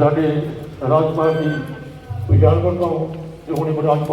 ਸਾਡੇ ਰਾਜਕੁਮਾਰ ਦੀ ਹੁਸ਼ਿਆਰਪੁਰ ਤੋਂ ਤੇ ਹੁਣੇ ਬਰਾਜ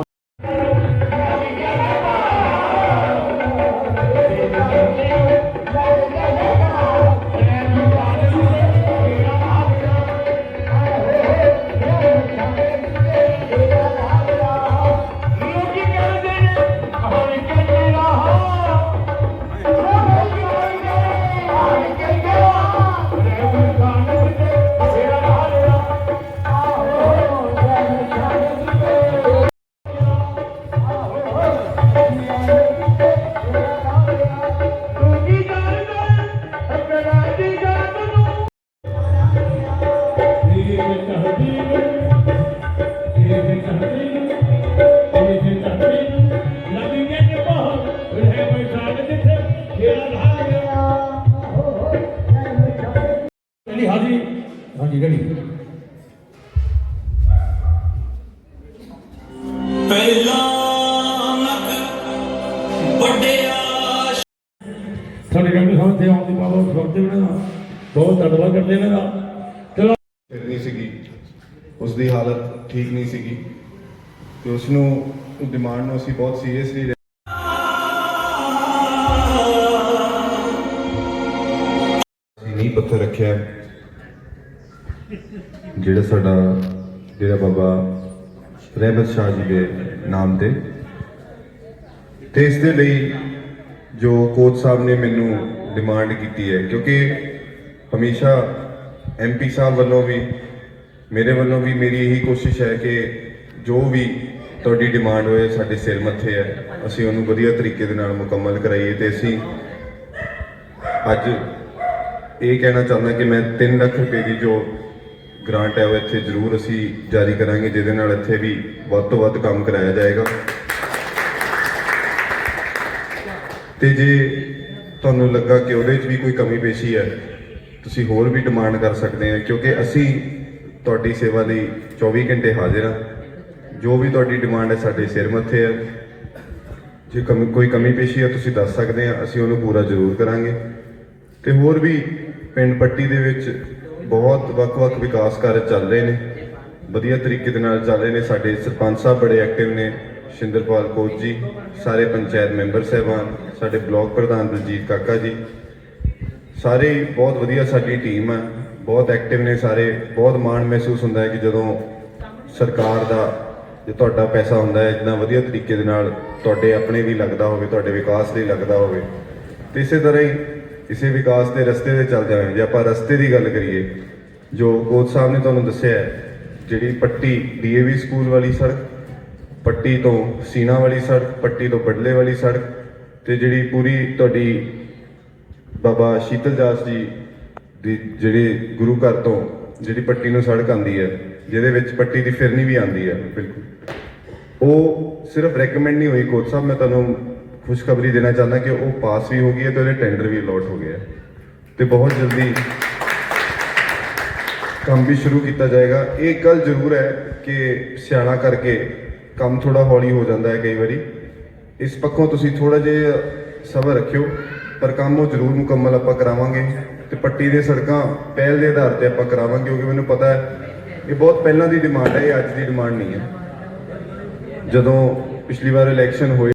ਹਾਂਜੀ ਰੈਡੀ ਪਹਿਲਾਂ ਨਕ ਵੱਡਿਆ ਸਾਡੇ ਡਾਕਟਰ ਸਾਹਿਬ ਤੇ ਆਉਣ ਸੁਣਦੇ ਨੇ। ਬਹੁਤ ਧੰਨਵਾਦ ਕਰਦੇ ਨੇ ਦਾ ਚਲੋ। ਨਹੀਂ ਸੀਗੀ। ਉਸ ਦੀ ਹਾਲਤ ਠੀਕ ਨਹੀਂ ਸੀਗੀ ਤੇ ਉਸ ਨੂੰ ਡਿਮਾਂਡ ਨੂੰ ਅਸੀਂ ਬਹੁਤ ਸੀਰੀਅਸਲੀ ਅਸੀਂ ਨਹੀਂ ਪੱਥਰ ਰੱਖਿਆ। ਜਿਹੜਾ ਸਾਡਾ, ਜਿਹੜਾ ਬਾਬਾ ਰਹਿਬਤ ਸ਼ਾਹ ਜੀ ਦੇ ਨਾਮ ਤੇ। ਤੇ ਇਸ ਦੇ ਲਈ ਜੋ ਕੋਚ ਸਾਹਿਬ ਨੇ ਮੈਨੂੰ ਡਿਮਾਂਡ ਕੀਤੀ ਹੈ, ਕਿਉਂਕਿ ਹਮੇਸ਼ਾ ਐਮਪੀ ਸਾਹਿਬ ਵੱਲੋਂ ਵੀ ਮੇਰੇ ਵੱਲੋਂ ਵੀ ਮੇਰੀ ਇਹੀ ਕੋਸ਼ਿਸ਼ ਹੈ ਕਿ ਜੋ ਵੀ ਤੁਹਾਡੀ ਡਿਮਾਂਡ ਹੋਏ, ਸਾਡੇ ਸਿਰ ਮੱਥੇ ਹੈ, ਅਸੀਂ ਉਹਨੂੰ ਵਧੀਆ ਤਰੀਕੇ ਦੇ ਨਾਲ ਮੁਕੰਮਲ ਕਰਾਈਏ ਤੇ ਅਸੀਂ ਅੱਜ ਇਹ ਕਹਿਣਾ ਚਾਹੁੰਦਾ ਕਿ ਮੈਂ 3 ਲੱਖ ਰੁਪਏ ਦੀ ਜੋ ਗ੍ਰਾਂਟ ਹੈ, ਉਹ ਇੱਥੇ ਜ਼ਰੂਰ ਅਸੀਂ ਜਾਰੀ ਕਰਾਂਗੇ, ਜਿਹਦੇ ਨਾਲ ਇੱਥੇ ਵੀ ਵੱਧ ਤੋਂ ਵੱਧ ਕੰਮ ਕਰਾਇਆ ਜਾਏਗਾ। ਤੇ ਜੇ ਤੁਹਾਨੂੰ ਲੱਗਾ ਕਿ ਉਹਦੇ 'ਚ ਵੀ ਕੋਈ ਕਮੀ ਪੇਸ਼ੀ ਹੈ, ਤੁਸੀਂ ਹੋਰ ਵੀ ਡਿਮਾਂਡ ਕਰ ਸਕਦੇ ਆ ਕਿਉਂਕਿ ਅਸੀਂ ਤੁਹਾਡੀ ਸੇਵਾ ਲਈ 24 ਘੰਟੇ ਹਾਜ਼ਰ ਹਾਂ। ਜੋ ਵੀ ਤੁਹਾਡੀ ਡਿਮਾਂਡ ਹੈ ਸਾਡੇ ਸਿਰ ਮੱਥੇ ਹੈ। ਜੇ ਕਮੀ, ਕੋਈ ਕਮੀ ਪੇਸ਼ੀ ਹੈ, ਤੁਸੀਂ ਦੱਸ ਸਕਦੇ ਆ ਅਸੀਂ ਉਹਨੂੰ ਪੂਰਾ ਜ਼ਰੂਰ ਕਰਾਂਗੇ। ਤੇ ਹੋਰ ਵੀ ਪਿੰਡ ਪੱਟੀ ਦੇ ਵਿੱਚ ਬਹੁਤ ਵੱਖ-ਵੱਖ ਵਿਕਾਸ ਕਾਰਜ ਚੱਲ ਰਹੇ ਨੇ। ਵਧੀਆ ਤਰੀਕੇ ਦੇ ਨਾਲ ਚੱਲ ਰਹੇ ਨੇ। ਸਾਡੇ ਸਰਪੰਚ ਸਾਹਿਬ ਬੜੇ ਐਕਟਿਵ ਨੇ, ਸ਼ਿੰਦਰਪਾਲ ਕੋਚ ਜੀ, ਸਾਰੇ ਪੰਚਾਇਤ ਮੈਂਬਰ ਸਹਿਬਾਨ, ਸਾਡੇ ਬਲਾਕ ਪ੍ਰਧਾਨ ਦਲਜੀਤ ਕਾਕਾ ਜੀ। ਸਾਰੇ ਬਹੁਤ ਵਧੀਆ ਸਾਡੀ ਟੀਮ ਆ। ਬਹੁਤ ਐਕਟਿਵ ਨੇ ਸਾਰੇ। ਬਹੁਤ ਮਾਣ ਮਹਿਸੂਸ ਹੁੰਦਾ ਹੈ ਕਿ ਜਦੋਂ ਸਰਕਾਰ ਦਾ ਜੇ ਤੁਹਾਡਾ ਪੈਸਾ ਹੁੰਦਾ ਹੈ ਇਤਨਾ ਵਧੀਆ ਤਰੀਕੇ ਦੇ ਨਾਲ ਤੁਹਾਡੇ ਆਪਣੇ ਲਈ ਲੱਗਦਾ ਹੋਵੇ, ਤੁਹਾਡੇ ਵਿਕਾਸ ਲਈ ਲੱਗਦਾ ਹੋਵੇ, ਤੇ ਇਸੇ ਤਰ੍ਹਾਂ ਹੀ ਇਸੇ ਵਿਕਾਸ ਦੇ ਰਸਤੇ ਤੇ ਚੱਲ ਜਾਵੇ ਜੇ ਆਪਾਂ ਰਸਤੇ ਦੀ ਗੱਲ ਕਰੀਏ, ਜੋ ਕੋਚ ਸਾਹਿਬ ਨੇ ਤੁਹਾਨੂੰ ਦੱਸਿਆ ਜਿਹੜੀ ਪੱਟੀ ਡੀਏਵੀ ਸਕੂਲ ਵਾਲੀ ਸੜਕ, ਪੱਟੀ ਤੋਂ ਸੀਨਾ ਵਾਲੀ ਸੜਕ, ਪੱਟੀ ਤੋਂ ਬੜਲੇ ਵਾਲੀ ਸੜਕ, ਤੇ ਜਿਹੜੀ ਪੂਰੀ ਤੁਹਾਡੀ ਬਾਬਾ ਸ਼ੀਤਲ ਦਾਸ ਜੀ ਦੀ ਜਿਹੜੀ ਗੁਰੂ ਘਰ ਤੋਂ ਜਿਹੜੀ ਪੱਟੀ ਨੂੰ ਸੜਕ ਆਂਦੀ ਹੈ, ਜਿਹਦੇ ਵਿੱਚ ਪੱਟੀ ਦੀ ਫਿਰਨੀ ਵੀ ਆਂਦੀ ਹੈ, ਬਿਲਕੁਲ। ਉਹ ਸਿਰਫ ਰეკਮੈਂਡ ਨਹੀਂ ਹੋਈ ਕੋਚ ਸਾਹਿਬ, ਮੈਂ ਤੁਹਾਨੂੰ ਖੁਸ਼ਖਬਰੀ ਦੇਣਾ ਚਾਹੁੰਦਾ ਕਿ ਉਹ ਪਾਸ ਵੀ ਹੋ ਗਈ ਹੈ ਤੇ ਉਹਦੇ ਟੈਂਡਰ ਵੀ ਅਲੋਟ ਹੋ ਗਿਆ ਹੈ। ਤੇ ਬਹੁਤ ਜਲਦੀ ਕੰਮ ਵੀ ਸ਼ੁਰੂ ਕੀਤਾ ਜਾਏਗਾ। ਇਹ ਗੱਲ ਜ਼ਰੂਰ ਹੈ ਕਿ ਸਿਆਣਾ ਕਰਕੇ ਕੰਮ ਥੋੜਾ ਹੌਲੀ ਹੋ ਜਾਂਦਾ ਹੈ ਕਈ ਵਾਰੀ। ਇਸ ਪੱਖੋਂ ਤੁਸੀਂ ਥੋੜਾ ਜਿਹਾ ਸਬਰ ਰੱਖਿਓ, ਪਰ ਕੰਮ ਉਹ ਜ਼ਰੂਰ ਮੁਕੰਮਲ ਆਪਾਂ ਕਰਾਵਾਂਗੇ। ਤੇ ਪੱਟੀ ਦੇ ਸੜਕਾਂ, ਪਹਿਲ ਦੇ ਆਧਾਰ ਤੇ ਆਪਾਂ ਕਰਾਵਾਂਗੇ, ਕਿਉਂਕਿ ਮੈਨੂੰ ਪਤਾ ਹੈ ਇਹ ਬਹੁਤ ਪਹਿਲਾਂ ਦੀ ਡਿਮਾਂਡ ਹੈ, ਇਹ ਅੱਜ ਦੀ ਡਿਮਾਂਡ ਨਹੀਂ ਹੈ। ਜਦੋਂ ਪਿਛਲੀ ਵਾਰ ਇਲੈਕਸ਼ਨ ਹੋਈ